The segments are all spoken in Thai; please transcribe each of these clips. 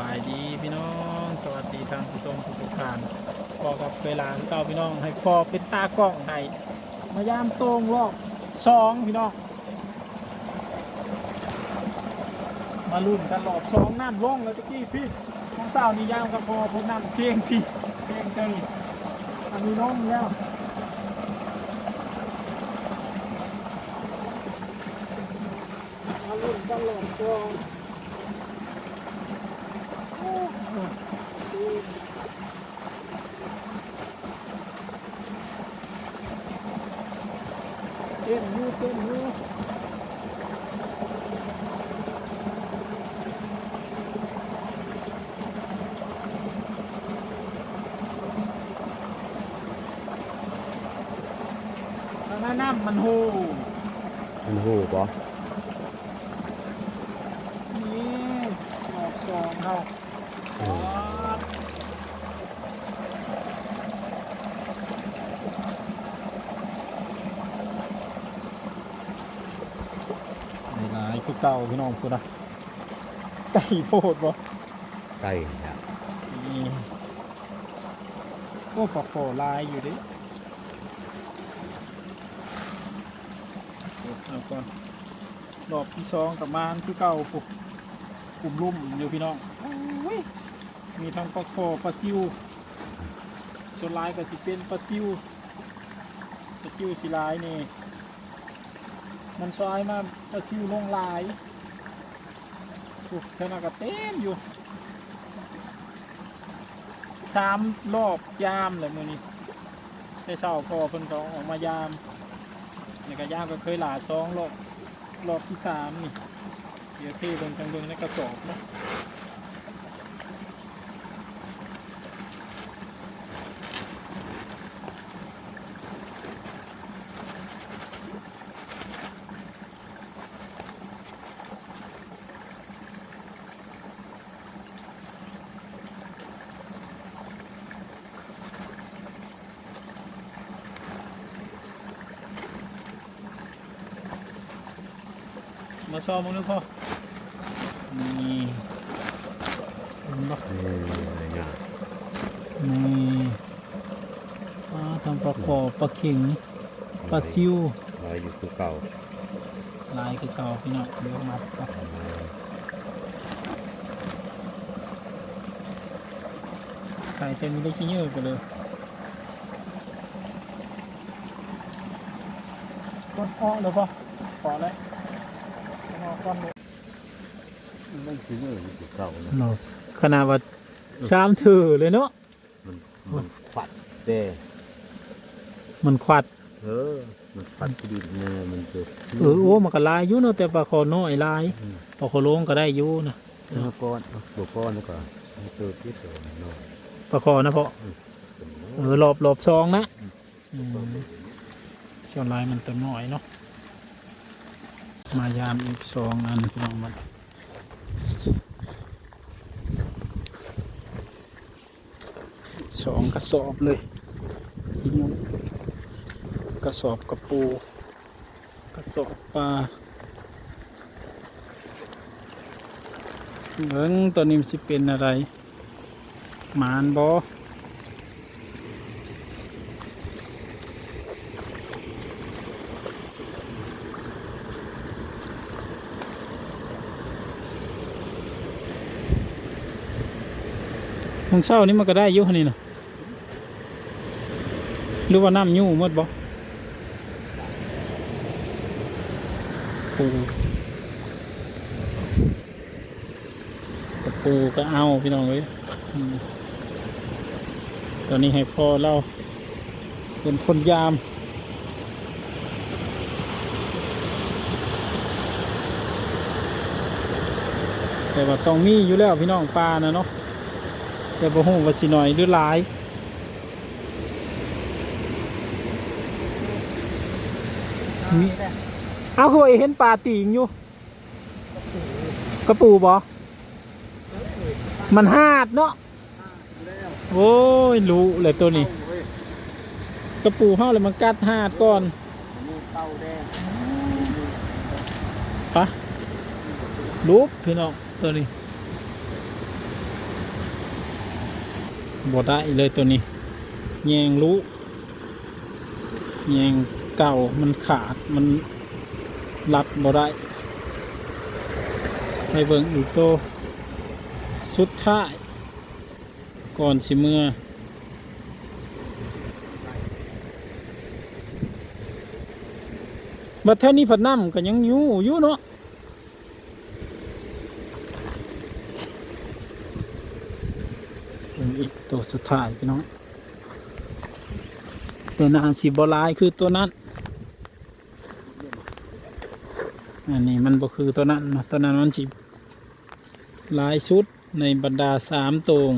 บายดีพี่น้อง สวัสดีทางผู้ชมทุกท่านพอกับเวลาเก่าพี่น้องให้พอเป็นตากล้องให้มายามโตรงรอบสองพี่น้อง มาลุ้นกันรอบสองน้ำลงแล้วตะกี้พี่ของสาวนี่ยามกับพอพอน้ำเพียงพี่เพียงเจออันนี้ลงแล้วมาลุ้นกันรอบสอง เต้นอยู่เต้นอยู่ทางนั้นน้ำมันโหมันหูปะนี่รอบสองเขาครับนี่หลายคือ เก่าพี่น้องพูดนะไก่โพดบ่ไก่ครับนี่โอ้ปอกโผลายอยู่ดิเอาก่อนรอบที่สองกับมานที่เก่าปุกกลุ่มลุ่มอยู่พี่น้องโอ้ยมีทั้งปลาโคปลาซิวส่วนลายก็สิเป็นปลาซิวปลาซิวสีลายนี่ มันซอยมาจะชิวลงลายปุกเท่านั้นก็เต็มอยู่สามรอบยามเลยมือนี้ได้เศร้าพอเพิ่นก็ออกมายามนี่ก็ยามก็เคยหลาสองรอบรอบที่สามนี่เดี๋ยวเทเบิ่งจังเบิ่งในกระสอบนะ ซ้อมมึงนึกพอนี่เห็นบ่เออเนี่ยนี่ปลาทำปลาคอปลาเข็งปลาซิวลอยอยู่คือเก่าลายคือเก่าพี่น้องเดี๋ยวมาครับไข่เต็มมีได้ขี้เยอะไปเลยก้อนอ้อเลยป่ะพอแล้ว อ้อก้อนเลยไม่คือเนื้ออยู่คือเก่านะเนาะขนาดว่าชามถือเลยเนาะมันมันฝัดเด้มันควัด เออ มันฝัดที่ดินเนี่ยมันจะเออโอ้มันก็ลายอยู่เนาะแต่ปลาคอน้อยลายปลาคอโลงก็ได้อยู่นะเนื้อก้อนตัวก้อนแล้วก็มันเติมที่ตัวน้อยปลาคอนะเพาะเป็นเออหลบหลบซองนะอืมช่วงลายมันตัวน้อยเนาะ มายามอีกสองอันพี่น้องมันสองกระสอบเลยอีกหนึ่งกระสอบกระปูกระสอบปลาเอิงตัวนี้มันสิเป็นอะไร หมานบอ ของเช้านี่มันก็ได้ยุ่นี่นะหรือว่าน้ำยู่หมดบ่ปูกระปูก็เอาพี่น้องเลยตอนนี้ให้พ่อเล่าเป็นคนยามแต่ว่าต้องมีอยู่แล้วพี่น้องปลานะเนาะ แต่บ่ฮู้ว่าสิหน่อยหรือหลายมีเอาคือว่าเห็นปลาตีงอยู่กระปูบ่มันหาดเนาะโอ้ยรู้เลยตัวนี้ กระปูเฮาเลยมันกัดหาดก่อนเต้าแดงปะรูปพี่น้องตัวนี้ บ่ได้เลยตัวนี้แยงรู้แยงเก่ามันขาดมันรัดบ่ได้ไปเบิ่งอีกตัวสุดท้าย ก่อนสิเมื่อบัดเท่านี้ผัดน้ำก็ยังอยู่อยู่เนาะ เป็นอีกตัวสุดท้ายพี่น้อง แต่นานสีบหลายคือตัวนั้น อันนี้มันบ่คือตัวนั้นตัวนั้นมันสิหลายชุดในบรรดาสามตง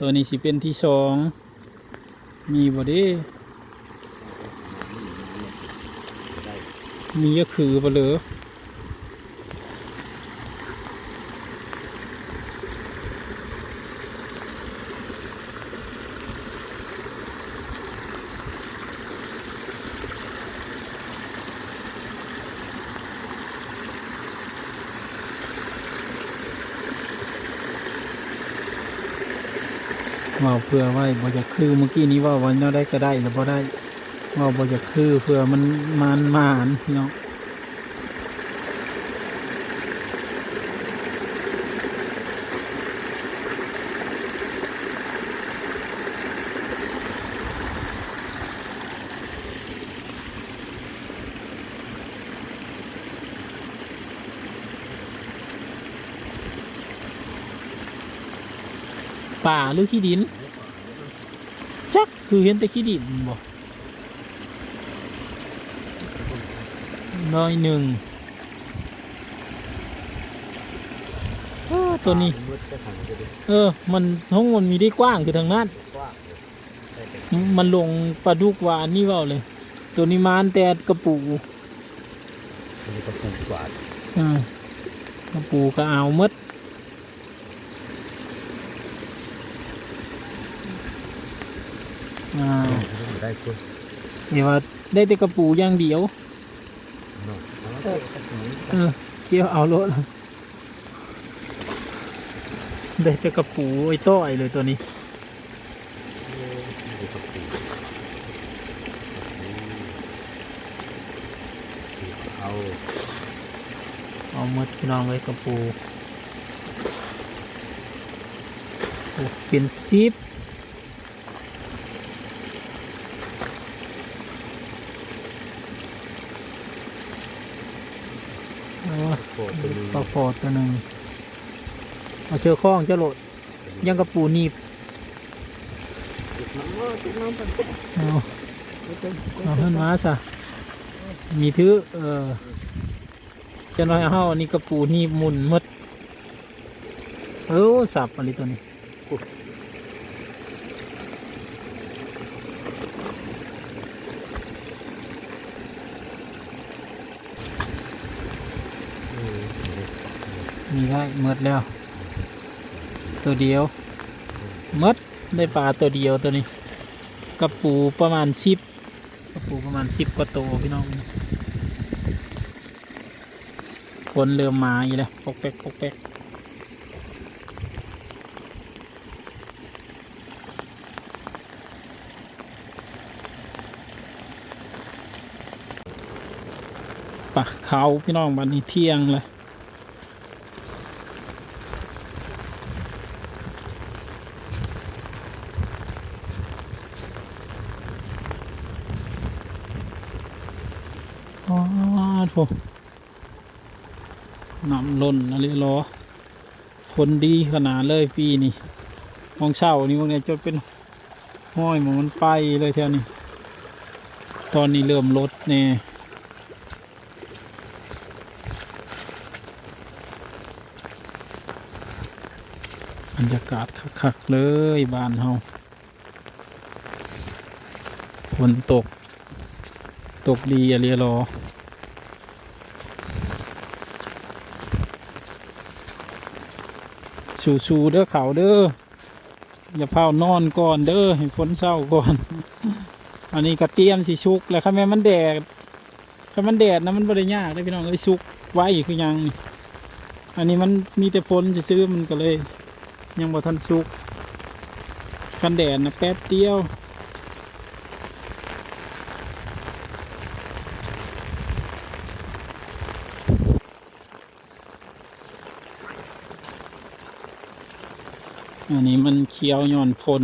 ตัวนี้สิเป็นที่สอง มีบ่เด้มีก็คือไปเลย ว่าเพื่อไว้บ่จะคือเมื่อกี้นี้ว่าวันน่าได้ก็ได้หรือบ่ได้ว่าบ่จะคือเพื่อมันมันมานเน้อง ป่าหรือขี้ดิน จักคือเห็นแต่ขี้ดินบ่น้อยหนึ่งเออตัวนี้มืดก็ทางจะได้เออ มันห้องมันมีได้กว้างคือทางนั้นกว้างเลยได้แต่มันลงปลาดุกหวานนี่เว่าเลย ตัวนี้มานแต่กระปูมีกระปุกกวาดอ่ากระปูก็เอาหมด อ่าได้คุณเดี๋ยวว่าได้แต่กระปูอย่างเดียวเนาะเอากระปุกเออเที่ยวเอารถได้แต่กระปูไอ้ต้อยเลยตัวนี้มีกระปุกเอาเอาหมดพี่น้องเลยกระปูโอ้เป็นซิป โคตัวนี้ปลาโฟดตัวหนึ่งเอาเชือกคล้องเจะโหลดยังกระปูหนีบเป็นเอาเอาขึ้นมาซะมีถือเออจะน้อยเอาอันนี้กระปูหนีบหมุนหมดเออสับอะไรตัวนี้ มีได้หมดแล้ว ตัวเดียวหมดได้ปลาตัวเดียวตัวนี้กระปูประมาณสิบกระปูประมาณสิบกว่าตัวพี่น้องคนเริ่มมาอีกแล้วปกแป๊กปกแป๊กปะเขาพี่น้องวันนี้เที่ยงเลย อ๋อ โถน้ำล้นอะไรรอคนดีขนาดเลยปีนี้มองเช่านี่พวกเนี้ยจนเป็นห้อยหมอนไปเลยแถวนี้ ตอนนี้เริ่มลดแน่บรรยากาศคัก ๆ เลยบ้านเฮาฝนตก ตกดีอะเรียรอ สู้ๆเด้อเขาเด้ออย่าเผานอนก่อนเด้อให้ฝนเศร้าก่อน อันนี้กระเตียมสิชุกแล้วค่ะแม่มันแดดข้ามันแดดนะมันบริยากได้พี่น้องเลยชุกไว้คือยัง อันนี้มันมีแต่ฝนจะซื้อมันก็เลย ยังบ่ทันชุกกันแดดนะแป๊บเดียว อันนี้มันเคี้ยวย่อนผล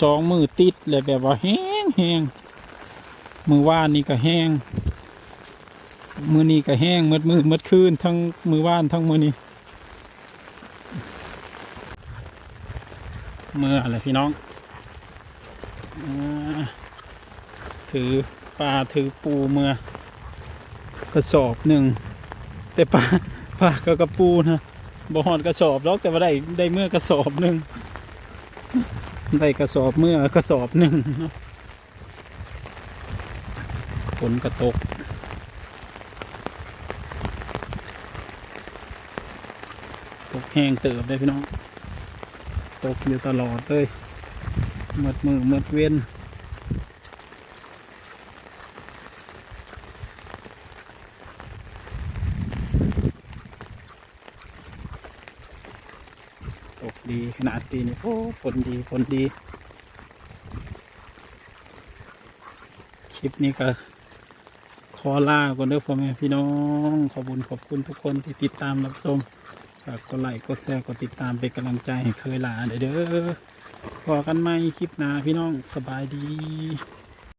สองมือติดเลยแบบว่าแห้งแห้งมือว่านนี่ก็แห้ง มือนี้ก็แห้งมืดมืดมืดคืนทั้งมือว่านทั้งมือนี้ เมื่ออะไรพี่น้องอถือปลาถือปูเมื่อกระสอบหนึ่ง แต่ปลาปลาก็กระปูนะ บ่หอดกระสอบหรอกแต่ว่าได้ได้เมื่อกระสอบหนึ่งได้กระสอบเมื่อกระสอบหนึ่งฝนกระตกตกแห้งเติบเลยพี่น้อง ตกอยู่ตลอดเลยหมดมือหมดเว้น ตกดีขนาดปีนี้โอ้ผลดีผลดี คลิปนี้ก็ขอลาก่อนเด้อพ่อแม่พี่น้อง ขอบุญขอบคุณทุกคนที่ติดตามรับชมฝากกดไลค์กดแชร์กดติดตามเป็นกำลังใจให้เคยลาเด้อเด้อพอกันไหมคลิปหน้าพี่น้องสบายดี